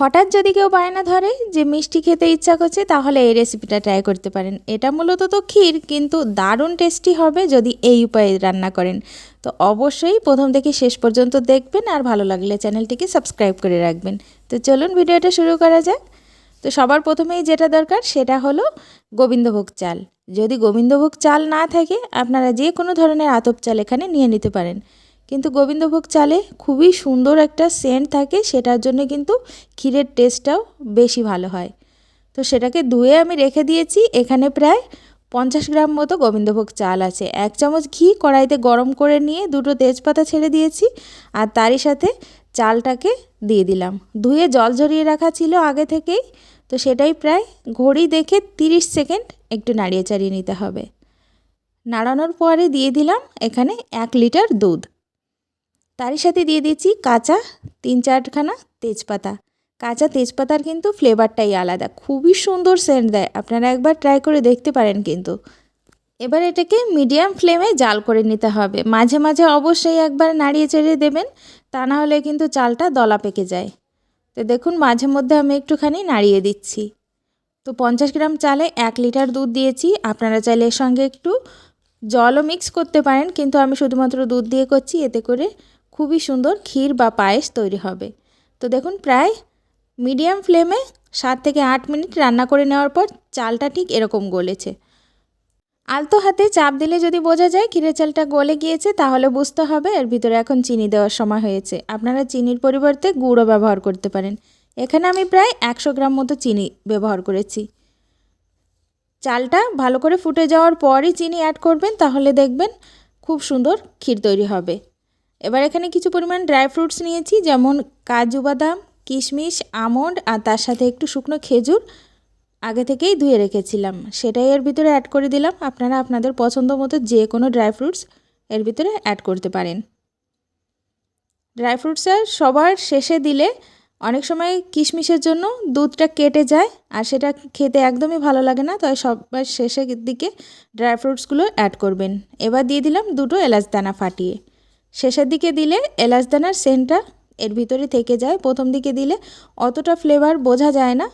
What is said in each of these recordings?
হঠাৎ যদি কেউ বায়না ধরে যে মিষ্টি খেতে ইচ্ছা করছে, তাহলে এই রেসিপিটা ট্রাই করতে পারেন। এটা মূলত তো ক্ষীর, কিন্তু দারুণ টেস্টি হবে যদি এই উপায়ে রান্না করেন। তো অবশ্যই প্রথম থেকে শেষ পর্যন্ত দেখবেন আর ভালো লাগলে চ্যানেলটিকে সাবস্ক্রাইব করে রাখবেন। তো চলুন ভিডিওটা শুরু করা যাক। তো সবার প্রথমেই যেটা দরকার, সেটা হলো গোবিন্দভোগ চাল। যদি গোবিন্দভোগ চাল না থাকে, আপনারা যে কোনো ধরনের আতপ চাল এখানে নিয়ে নিতে পারেন। কিন্তু গোবিন্দভোগ চালে খুবই সুন্দর একটা সেন্ট থাকে, সেটার জন্য কিন্তু ক্ষীরের টেস্টটাও বেশি ভালো হয়। তো সেটাকে ধুয়ে আমি রেখে দিয়েছি, এখানে প্রায় পঞ্চাশ গ্রাম মতো গোবিন্দভোগ চাল আছে। এক চামচ ঘি কড়াইতে গরম করে নিয়ে দুটো তেজপাতা ছেড়ে দিয়েছি আর তারই সাথে চালটাকে দিয়ে দিলাম। ধুয়ে জল ঝরিয়ে রাখা ছিল আগে থেকেই, তো সেটাই প্রায় ঘড়ি দেখে তিরিশ সেকেন্ড একটু নাড়িয়ে চাড়িয়ে নিতে হবে। নাড়ানোর পরে দিয়ে দিলাম এখানে এক লিটার দুধ। তারই সাথে দিয়ে দিচ্ছি কাঁচা তিন চারখানা তেজপাতা। কাঁচা তেজপাতার কিন্তু ফ্লেভারটাই আলাদা, খুবই সুন্দর সেন্ট দেয়, আপনারা একবার ট্রাই করে দেখতে পারেন কিন্তু। এবার এটাকে মিডিয়াম ফ্লেমে জাল করে নিতে হবে, মাঝে মাঝে অবশ্যই একবার নাড়িয়ে চেড়িয়ে দেবেন, তা না হলে কিন্তু চালটা দলা পেকে যায়। তো দেখুন, মাঝে মধ্যে আমি একটুখানি নাড়িয়ে দিচ্ছি। তো পঞ্চাশ গ্রাম চালে এক লিটার দুধ দিয়েছি, আপনারা চাইলে এর সঙ্গে একটু জলও মিক্স করতে পারেন, কিন্তু আমি শুধুমাত্র দুধ দিয়ে করছি, এতে করে খুবই সুন্দর ক্ষীর বা পায়েস তৈরি হবে। তো দেখুন, প্রায় মিডিয়াম ফ্লেমে সাত থেকে আট মিনিট রান্না করে নেওয়ার পর চালটা ঠিক এরকম গলেছে। আলতো হাতে চাপ দিলে যদি বোঝা যায় ক্ষীরের চালটা গলে গিয়েছে, তাহলে বুঝতে হবে এর ভিতরে এখন চিনি দেওয়ার সময় হয়েছে। আপনারা চিনির পরিবর্তে গুঁড়ো ব্যবহার করতে পারেন। এখানে আমি প্রায় একশো গ্রাম মতো চিনি ব্যবহার করেছি। চালটা ভালো করে ফুটে যাওয়ার পরই চিনি অ্যাড করবেন, তাহলে দেখবেন খুব সুন্দর ক্ষীর তৈরি হবে। এবার এখানে কিছু পরিমাণ ড্রাই ফ্রুটস নিয়েছি, যেমন কাজু বাদাম, কিশমিশ, আমন্ড, আর তার সাথে একটু শুকনো খেজুর। আগে থেকেই ধুয়ে রেখেছিলাম। সেটাই এর ভিতরে অ্যাড করে দিলাম। আপনারা আপনাদের পছন্দ মতো যে কোনো ড্রাই ফ্রুটস এর ভিতরে অ্যাড করতে পারেন। ড্রাই ফ্রুটসটা সবার শেষে দিলে অনেক সময় কিশমিশের জন্য দুধটা কেটে যায়, আর সেটা খেতে একদমই ভালো লাগে না, তাই সবার শেষের দিকে ড্রাই ফ্রুটসগুলো অ্যাড করবেন। এবার দিয়ে দিলাম দুটো এলাচ দানা ফাটিয়ে। শেষের দিকে দিলে এলাচ দানার সেন্টটা এর ভিতরে থেকে যায়। প্রথম দিকে দিলে অতটা ফ্লেভার বোঝা যায় না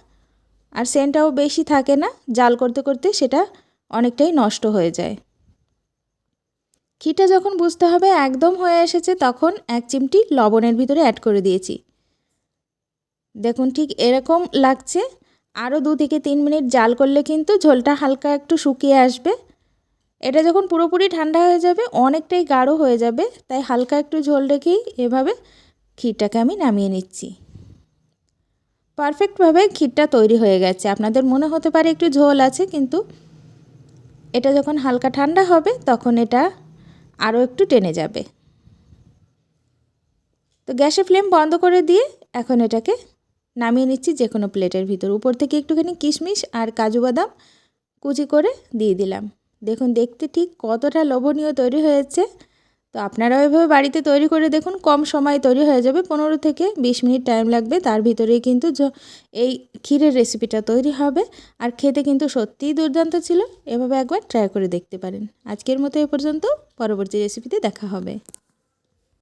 আর সেন্টটাও বেশি থাকে না। জাল করতে করতে সেটা অনেকটাই নষ্ট হয়ে যায়। ঘিটা যখন বুঝতে হবে একদম হয়ে এসেছে তখন এক চিমটি লবণের ভিতরে অ্যাড করে দিয়েছি। দেখুন ঠিক এরকম লাগছে। আরও দু থেকে তিন মিনিট জাল করলে কিন্তু ঝোলটা হালকা একটু শুকিয়ে আসবে। এটা যখন পুরোপুরি ঠান্ডা হয়ে যাবে, অনেকটাই গাঢ় হয়ে যাবে, তাই হালকা একটু ঝোল রেখেই এভাবে ক্ষীরটাকে আমি নামিয়ে নিচ্ছি। পারফেক্টভাবে ক্ষীরটা তৈরি হয়ে গেছে। আপনাদের মনে হতে পারে একটু ঝোল আছে, কিন্তু এটা যখন হালকা ঠান্ডা হবে, তখন এটা আরও একটু টেনে যাবে। তো গ্যাসের ফ্লেম বন্ধ করে দিয়ে এখন এটাকে নামিয়ে নিচ্ছি যে কোনো প্লেটের ভিতর। উপর থেকে একটুখানি কিশমিশ আর কাজু বাদাম কুচি করে দিয়ে দিলাম। দেখুন, দেখতে ঠিক কতটা লোভনীয় তৈরি হয়েছে। তো আপনারা ওইভাবে বাড়িতে তৈরি করে দেখুন, কম সময় তৈরি হয়ে যাবে। পনেরো থেকে বিশ মিনিট টাইম লাগবে। তার ভিতরেই কিন্তু এই ক্ষীরের রেসিপিটা তৈরি হবে। আর খেতে কিন্তু সত্যিই দুর্দান্ত ছিল। এভাবে একবার ট্রাই করে দেখতে পারেন। আজকের মতো এ পর্যন্ত। পরবর্তী রেসিপিতে দেখা হবে।